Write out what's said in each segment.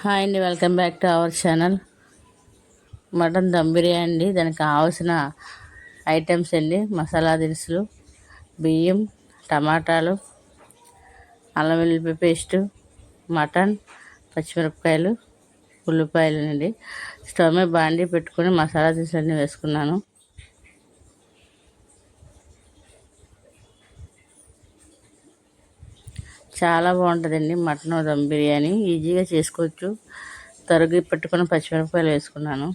Hi అండి welcome back to our channel. Mutton dum biryani అండి దానికి కావాల్సిన ఐటమ్స్ అండి. మసాలా దినుసులు బియ్యం టమాటాలు అల్లం వెల్లుల్లి పేస్టు మటన్ పచ్చిమిరపకాయలు ఉల్లిపాయలు అండి. స్టవ్ మీద బాండీ పెట్టుకొని మసాలా దినుసులన్నీ వేసుకున్నాను. చాలా బాగుంటుందండి. మటన్ దమ్ బిర్యానీ. ఈజీగా చేసుకోవచ్చు. తరుగు పెట్టుకుని పచ్చిమిరపకాయలు వేసుకున్నాను.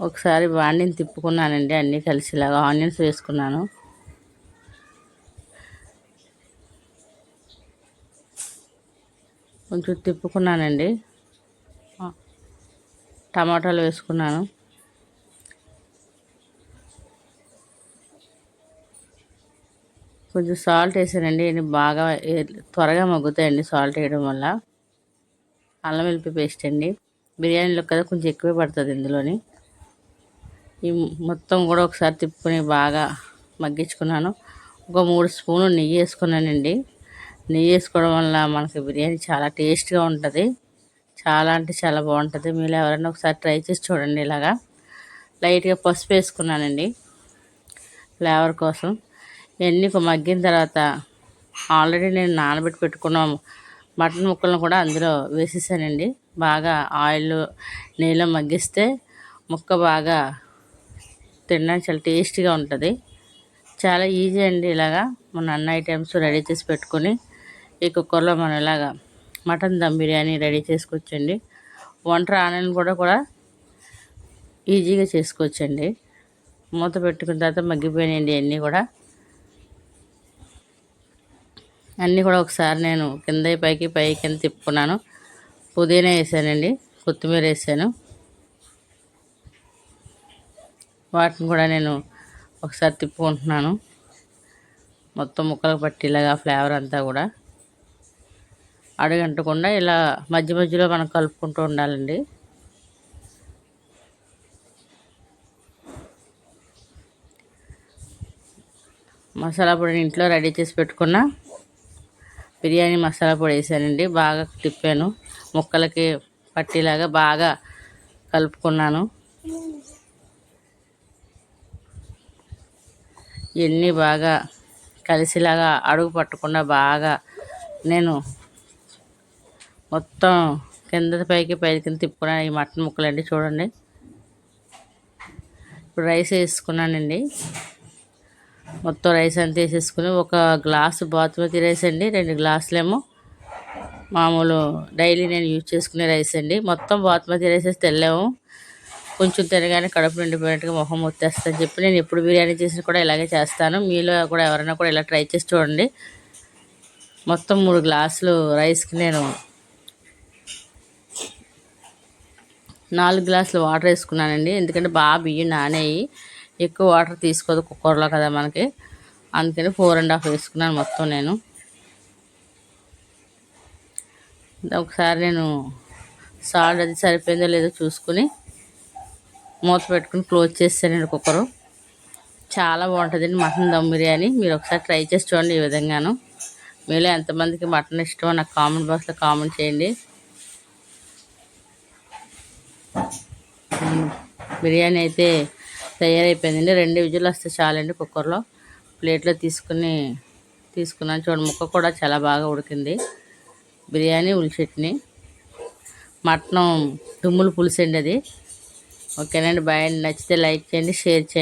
ఒకసారి బాండిని తిప్పుకున్నానండి. అన్నీ కలిసిలాగా ఆనియన్స్ వేసుకున్నాను. కొంచెం తిప్పుకున్నానండి. టమాటాలు వేసుకున్నాను. కొంచెం సాల్ట్ వేసానండి. బాగా త్వరగా మగ్గుతాయండి సాల్ట్ వేయడం వల్ల. అల్లం వెల్లిపి పేస్ట్ అండి. బిర్యానీలో కదా కొంచెం ఎక్కువే పడుతుంది ఇందులోని. ఈ మొత్తం కూడా ఒకసారి తిప్పుకొని బాగా మగ్గించుకున్నాను. ఒక మూడు స్పూన్లు నెయ్యి వేసుకున్నానండి. నెయ్యి వేసుకోవడం వల్ల మనకి బిర్యానీ చాలా టేస్ట్గా ఉంటుంది. చాలా అంటే చాలా బాగుంటుంది. మీరు ఎవరైనా ఒకసారి ట్రై చేసి చూడండి ఇలాగా. లైట్గా పసుపు వేసుకున్నానండి. ఫ్లేవర్ కోసం. ఇవన్నీ మగ్గిన తర్వాత ఆల్రెడీ నేను నానబెట్టి పెట్టుకున్న మటన్ ముక్కలను కూడా అందులో వేసేసానండి. బాగా ఆయిల్ నీళ్ళు మగ్గిస్తే ముక్క బాగా తినడానికి చాలా టేస్టీగా ఉంటుంది. చాలా ఈజీ అండి ఇలాగా మన అన్ని ఐటమ్స్ రెడీ చేసి పెట్టుకొని ఈ కుక్కర్లో మనం ఇలాగా మటన్ దమ్ బిర్యానీ రెడీ చేసుకోవచ్చండి. వంట రానని కూడా కూడా ఈజీగా చేసుకోవచ్చండి. మూత పెట్టుకున్న తర్వాత మగ్గిపోయినాయండి అన్నీ కూడా. అన్నీ కూడా ఒకసారి నేను కింద పైకి పై కింద తిప్పుకున్నాను. పుదీనా వేసానండి కొత్తిమీర వేసాను. వాటిని కూడా నేను ఒకసారి తిప్పుకుంటున్నాను. మొత్తం ముక్కలకు పట్టేలాగా ఫ్లేవర్ అంతా కూడా. అడుగంటకుండా ఇలా మధ్య మధ్యలో మనం కలుపుకుంటూ ఉండాలండి. మసాలా పొడిని ఇంట్లో రెడీ చేసి పెట్టుకున్న బిర్యానీ మసాలా పొడి వేసానండి బాగా తిప్పాను. ముక్కలకి పట్టేలాగా బాగా కలుపుకున్నాను. ఇవన్నీ బాగా కలిసిలాగా అడుగు పట్టకుండా బాగా నేను మొత్తం కింద పైకి పైకి కింద ఈ మటన్ ముక్కలండి చూడండి. ఇప్పుడు రైస్ వేసుకున్నానండి. మొత్తం రైస్ అంతా వేసేసుకుని ఒక గ్లాసు బాత్మతి రైస్ అండి రెండు గ్లాసులేమో మామూలు డైలీ నేను యూజ్ చేసుకునే రైస్ అండి. మొత్తం బాత్మతి రైస్ వేసి తెల్లాము. కొంచెం తినగానే కడుపు నిండిపోయినట్టుగా మొహం వచ్చేస్తుందని చెప్పి నేను ఎప్పుడు బిర్యానీ చేసినా కూడా ఇలాగే చేస్తాను. మీలో కూడా ఎవరైనా కూడా ఇలా ట్రై చేసి చూడండి. మొత్తం మూడు గ్లాసులు రైస్కి నేను నాలుగు గ్లాసులు వాటర్ వేసుకున్నానండి. ఎందుకంటే బాగా బియ్యం నానేయి. ఎక్కువ వాటర్ తీసుకోదు కుక్కర్లో కదా మనకి. అందుకని ఫోర్ అండ్ హాఫ్ వేసుకున్నాను మొత్తం నేను. ఒకసారి నేను సాల్ట్ అది సరిపోయిందో లేదో చూసుకుని మూత పెట్టుకుని క్లోజ్ చేస్తానండి కుక్కరు. చాలా బాగుంటుందండి మటన్ దమ్ బిర్యానీ. మీరు ఒకసారి ట్రై చేసి చూడండి ఈ విధంగాను. మీలో ఎంతమందికి మటన్ ఇష్టమో నాకు కామెంట్ బాక్స్లో కామెంట్ చేయండి. బిర్యానీ అయితే తయారైపోయిందండి రెండు విజులు వస్తే చాలండి కుక్కర్లో. ప్లేట్లో తీసుకుని తీసుకున్నాను. చూడండి ముక్క కూడా చాలా బాగా ఉడికింది. బిర్యానీ ఉల్లి చట్నీ. మటనం తుమ్ములు పులుసు అండి అది. ఓకేనండి బాయ్ నచ్చితే లైక్ చేయండి షేర్ చేయండి.